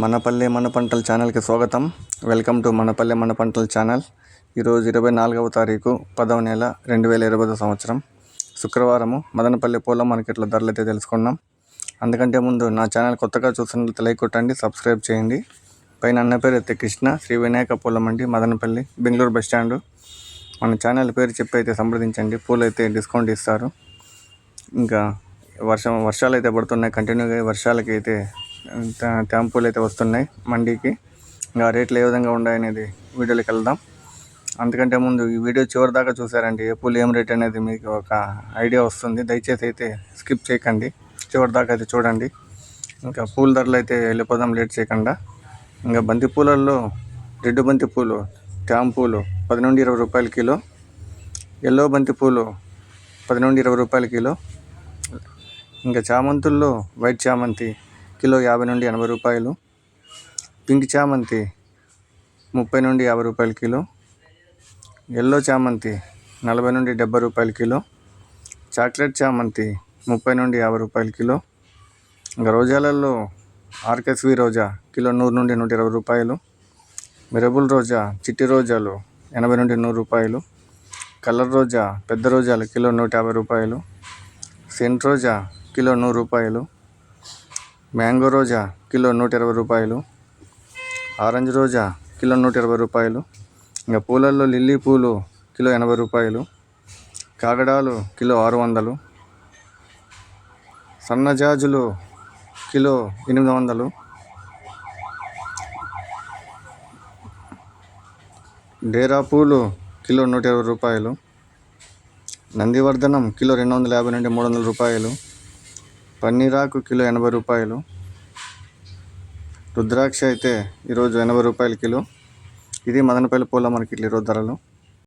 మనపల్లె మన పంటల ఛానల్కి స్వాగతం. వెల్కమ్ టు మనపల్లె మన పంటల ఛానల్. ఈరోజు ఇరవై నాలుగవ తారీఖు పదవ నెల రెండు వేల ఇరవై సంవత్సరం. శుక్రవారము మదనపల్లి పూల మార్కెట్లో ధరలైతే తెలుసుకున్నాం. అందుకంటే ముందు నా ఛానల్ కొత్తగా చూస్తున్నట్లయితే లైక్ కొట్టండి సబ్స్క్రైబ్ చేయండి. పైన అన్న పేరు అయితే కృష్ణ శ్రీ వినాయక పూలమండి మదనపల్లి బెంగళూరు బస్ స్టాండు. మన ఛానల్ పేరు చెప్పి అయితే సంప్రదించండి పూలు అయితే డిస్కౌంట్ ఇస్తారు. ఇంకా వర్షం వర్షాలు అయితే పడుతున్నాయి కంటిన్యూగా వర్షాలకి అయితే ట- అయితే వస్తున్నాయి మండీకి. ఇంకా రేట్లు ఏ విధంగా ఉన్నాయనేది వీడియోలోకి వెళ్దాం. అందుకంటే ముందు ఈ వీడియో చివరి దాకా చూసారండి ఏ పూలు ఏం రేట్ అనేది మీకు ఒక ఐడియా వస్తుంది. దయచేసి అయితే స్కిప్ చేయకండి. చివరి దాకా అయితే చూడండి. ఇంకా పూల ధరలు అయితే వెళ్ళిపోదాం లేట్ చేయకుండా. ఇంకా బంతి పూలల్లో రెడ్డు బంతి పూలు ట్యామ్ పూలు పది నుండి ఇరవై రూపాయల కిలో. ఎల్లో బంతి పూలు పది నుండి ఇరవై రూపాయల కిలో. ఇంకా చామంతుల్లో వైట్ చామంతి కిలో యాభై నుండి ఎనభై రూపాయలు పింక్ చామంతి ముప్పై నుండి యాభై రూపాయల కిలో ఎల్లో చామంతి నలభై నుండి డెబ్బై రూపాయల కిలో చాక్లెట్ చామంతి ముప్పై నుండి యాభై రూపాయల కిలో ఇంకా రోజాలలో ఆర్కెస్వి రోజా కిలో నూరు నుండి నూట ఇరవై రూపాయలు మిరబుల్ రోజా చిట్టి రోజాలు ఎనభై నుండి నూరు రూపాయలు కలర్ రోజా పెద్ద రోజాలు కిలో నూట యాభై రూపాయలు సెంట్ రోజా కిలో నూరు రూపాయలు మ్యాంగో రోజా కిలో నూట ఇరవై రూపాయలు. ఆరెంజ్ రోజా కిలో నూట ఇరవై రూపాయలు. ఇంకా పూలల్లో లిల్లీ పూలు కిలో ఎనభై రూపాయలు. కాగడాలు కిలో ఆరు వందలు. సన్నజాజులు కిలో ఎనిమిది వందలు. డేరా పూలు కిలో నూట ఇరవై రూపాయలు. నందివర్ధనం కిలో రెండు వందల యాభై నుండి మూడు వందల రూపాయలు. పన్నీరాకు కిలో ఎనభై రూపాయలు. రుద్రాక్ష అయితే ఈరోజు ఎనభై రూపాయల కిలో. ఇది మదనపల్లి పూల మార్కెట్లో ఈరోజు ధరలు.